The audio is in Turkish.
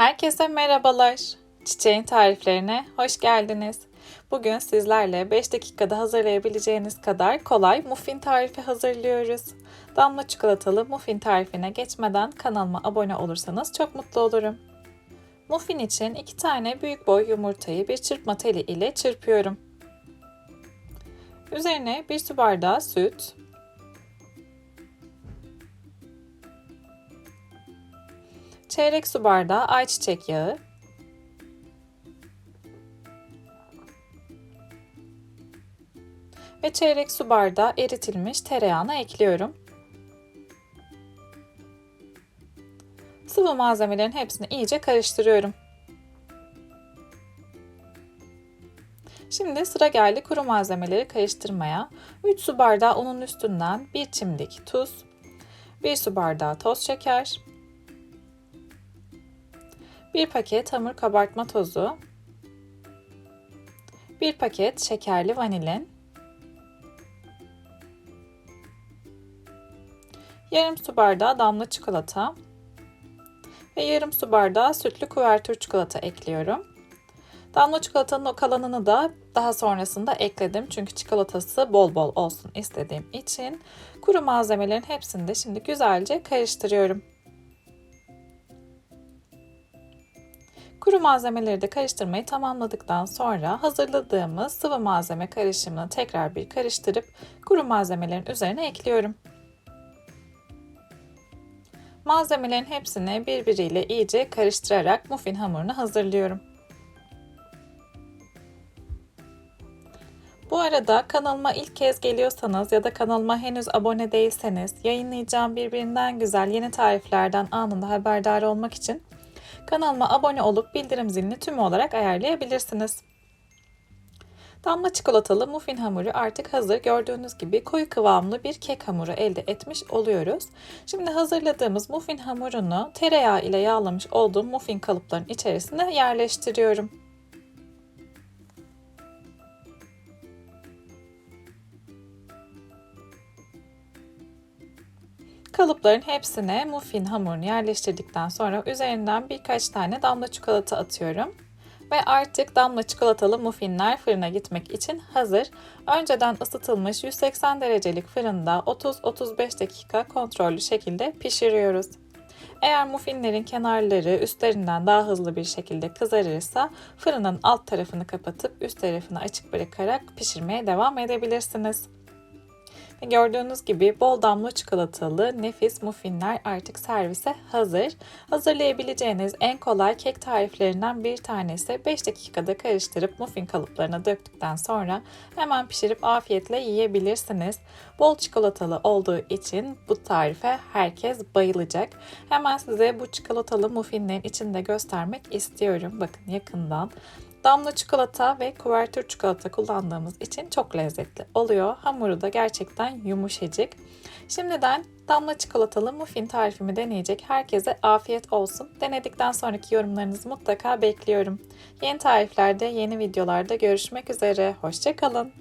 Herkese merhabalar. Çiçeğin tariflerine hoş geldiniz. Bugün sizlerle 5 dakikada hazırlayabileceğiniz kadar kolay muffin tarifi hazırlıyoruz. Damla çikolatalı muffin tarifine geçmeden kanalıma abone olursanız çok mutlu olurum. Muffin için 2 tane büyük boy yumurtayı bir çırpma teli ile çırpıyorum. Üzerine 1 su bardağı süt, çeyrek su bardağı ayçiçek yağı, ve çeyrek su bardağı eritilmiş tereyağını ekliyorum. Sıvı malzemelerin hepsini iyice karıştırıyorum. Şimdi sıra geldi kuru malzemeleri karıştırmaya. 3 su bardağı unun üstünden 1 çimdik tuz, 1 su bardağı toz şeker, 1 paket hamur kabartma tozu, 1 paket şekerli vanilin, yarım su bardağı damla çikolata ve yarım su bardağı sütlü kuvertür çikolata ekliyorum. Damla çikolatanın o kalanını da daha sonrasında ekledim. Çünkü çikolatası bol bol olsun istediğim için kuru malzemelerin hepsini de şimdi güzelce karıştırıyorum. Kuru malzemeleri de karıştırmayı tamamladıktan sonra hazırladığımız sıvı malzeme karışımını tekrar bir karıştırıp kuru malzemelerin üzerine ekliyorum. Malzemelerin hepsini birbiriyle iyice karıştırarak muffin hamurunu hazırlıyorum. Bu arada kanalıma ilk kez geliyorsanız ya da kanalıma henüz abone değilseniz yayınlayacağım birbirinden güzel yeni tariflerden anında haberdar olmak için kanalıma abone olup bildirim zilini tüm olarak ayarlayabilirsiniz. Damla çikolatalı muffin hamuru artık hazır. Gördüğünüz gibi koyu kıvamlı bir kek hamuru elde etmiş oluyoruz. Şimdi hazırladığımız muffin hamurunu tereyağı ile yağlamış olduğum muffin kalıpların içerisine yerleştiriyorum. Kalıpların hepsine muffin hamurunu yerleştirdikten sonra üzerinden birkaç tane damla çikolata atıyorum. Ve artık damla çikolatalı muffinler fırına gitmek için hazır. Önceden ısıtılmış 180 derecelik fırında 30-35 dakika kontrollü şekilde pişiriyoruz. Eğer muffinlerin kenarları üstlerinden daha hızlı bir şekilde kızarırsa fırının alt tarafını kapatıp üst tarafını açık bırakarak pişirmeye devam edebilirsiniz. Gördüğünüz gibi bol damla çikolatalı nefis muffinler artık servise hazır. Hazırlayabileceğiniz en kolay kek tariflerinden bir tanesi 5 dakikada karıştırıp muffin kalıplarına döktükten sonra hemen pişirip afiyetle yiyebilirsiniz. Bol çikolatalı olduğu için bu tarife herkes bayılacak. Hemen size bu çikolatalı muffinlerin içinde göstermek istiyorum. Bakın yakından. Damla çikolata ve kuvertür çikolata kullandığımız için çok lezzetli oluyor. Hamuru da gerçekten yumuşacık. Şimdiden damla çikolatalı muffin tarifimi deneyecek herkese afiyet olsun. Denedikten sonraki yorumlarınızı mutlaka bekliyorum. Yeni tariflerde, yeni videolarda görüşmek üzere. Hoşçakalın.